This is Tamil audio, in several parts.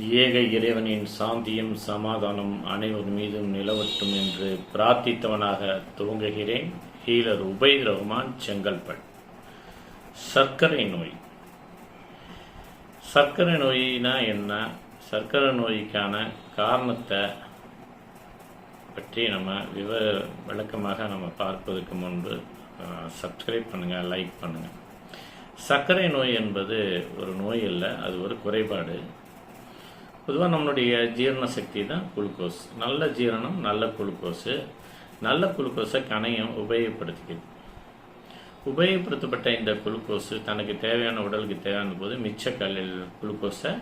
ஏக இறைவனின் சாந்தியும் சமாதானம் அனைவர் மீதும் நிலவட்டும் என்று பிரார்த்தித்தவனாக துவங்குகிறேன். ஹீலர் உபை ரஹ்மான் செங்கல்பட் சர்க்கரை நோய். சர்க்கரை நோயினா என்ன? சர்க்கரை நோய்க்கான காரணத்தை பற்றி நம்ம விவ விளக்கமாக நம்ம பார்ப்பதற்கு முன்பு சப்ஸ்கிரைப் பண்ணுங்கள் லைக் பண்ணுங்கள் சர்க்கரை நோய் என்பது ஒரு நோய் இல்லை அது ஒரு குறைபாடு. பொதுவாக நம்மளுடைய ஜீரண சக்தி தான் குளுக்கோஸ். நல்ல ஜீரணம் நல்ல குளுக்கோஸு. நல்ல குளுக்கோஸை கணையம் உபயோகப்படுத்திக்குது. உபயோகப்படுத்தப்பட்ட இந்த குளுக்கோஸு தனக்கு தேவையான உடலுக்கு தேவையான போது மிச்ச கல்லீரல் குளுக்கோஸை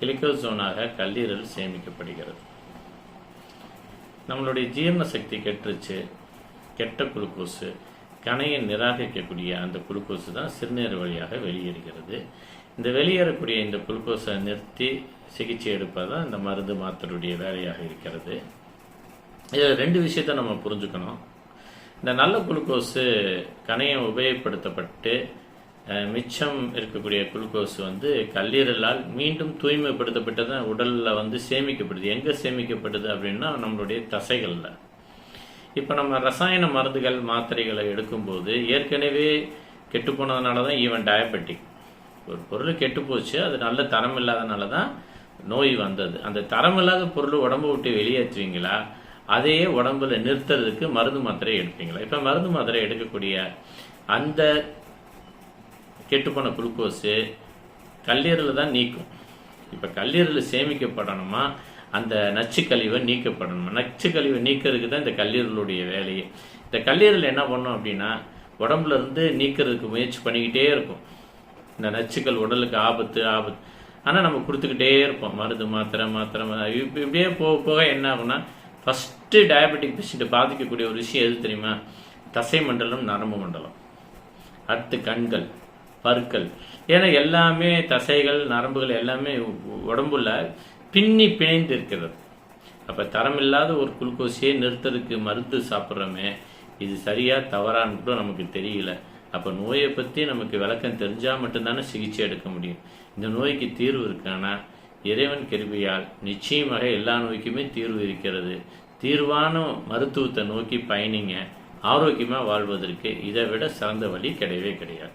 கிளிக்கோசோனாக கல்லீரல் சேமிக்கப்படுகிறது. நம்மளுடைய ஜீரண சக்தி கெட்டுருச்சு கெட்ட குளுக்கோஸு. கணையை நிராகரிக்கக்கூடிய அந்த குளுக்கோஸு தான் சிறுநீர் வழியாக வெளியேறுகிறது. இந்த வெளியேறக்கூடிய இந்த குளுக்கோஸை நிறுத்தி சிகிச்சை எடுப்பது தான் இந்த மருந்து மாத்தருடைய வேலையாக இருக்கிறது. இதில் ரெண்டு விஷயத்தை நம்ம புரிஞ்சுக்கணும். இந்த நல்ல குளுக்கோஸு கணையம் உபயோகப்படுத்தப்பட்டு மிச்சம் இருக்கக்கூடிய குளுக்கோஸ் வந்து கல்லீரலால் மீண்டும் தூய்மைப்படுத்தப்பட்டதான் உடலில் வந்து சேமிக்கப்படுது. எங்கே சேமிக்கப்படுது அப்படின்னா நம்மளுடைய தசைகளில். இப்போ நம்ம ரசாயன மருந்துகள் மாத்திரைகளை எடுக்கும்போது ஏற்கனவே கெட்டு போனதுனால தான் ஈவன் டயபெட்டிக் ஒரு பொருள் கெட்டு போச்சு அது நல்ல தரம் இல்லாதனால தான் நோய் வந்தது. அந்த தரம் இல்லாத பொருள் உடம்பு விட்டு வெளியேற்றுவீங்களா? அதையே உடம்புல நிறுத்துறதுக்கு மருந்து மாத்திரை எடுப்பீங்களா? இப்போ மருந்து மாத்திரை எடுக்கக்கூடிய அந்த கெட்டுப்போன குளுக்கோஸு கல்லீரலில் தான் நீக்கும். இப்போ கல்லீரல் சேமிக்கப்படணுமா? அந்த நச்சுக்கழிவை நீக்கப்படணும். நச்சுக்கழிவை நீக்கிறதுக்கு தான் இந்த கல்லீரலுடைய வேலையே. இந்த கல்லீரல் என்ன பண்ணும் அப்படின்னா உடம்புல இருந்து நீக்கிறதுக்கு முயற்சி பண்ணிக்கிட்டே இருக்கும். இந்த நச்சுக்கள் உடலுக்கு ஆபத்து ஆபத்து. ஆனால் நம்ம கொடுத்துக்கிட்டே இருப்போம். மருந்து மாத்திரை மாத்திரை இப்போ இப்படியே போக போக என்ன ஆகும்னா ஃபஸ்ட்டு டயபெட்டிக் பேஷண்ட்டை பாதிக்கக்கூடிய ஒரு விஷயம் எது தெரியுமா? தசை மண்டலம் நரம்பு மண்டலம் அடுத்து கண்கள் பற்கள். ஏன்னா எல்லாமே தசைகள் நரம்புகள் எல்லாமே உடம்புல பின்னி பிணைந்து இருக்கிறது அப்ப தரமில்லாத ஒரு குளுக்கோஸையே நிறுத்துறதுக்கு மருந்து சாப்பிட்றோமே இது சரியாக தவறான்னு கூட நமக்கு தெரியல. அப்போ நோயை பற்றி நமக்கு விளக்கம் தெரிஞ்சால் மட்டும்தானே சிகிச்சை எடுக்க முடியும். இந்த நோய்க்கு தீர்வு இருக்கானா? இறைவன் கிருபையால் நிச்சயமாக எல்லா நோய்க்குமே தீர்வு இருக்கிறது. தீர்வான மருத்துவத்தை நோக்கி பயணிங்க. ஆரோக்கியமாக வாழ்வதற்கு இதை விட சிறந்த வழி கிடையவே கிடையாது.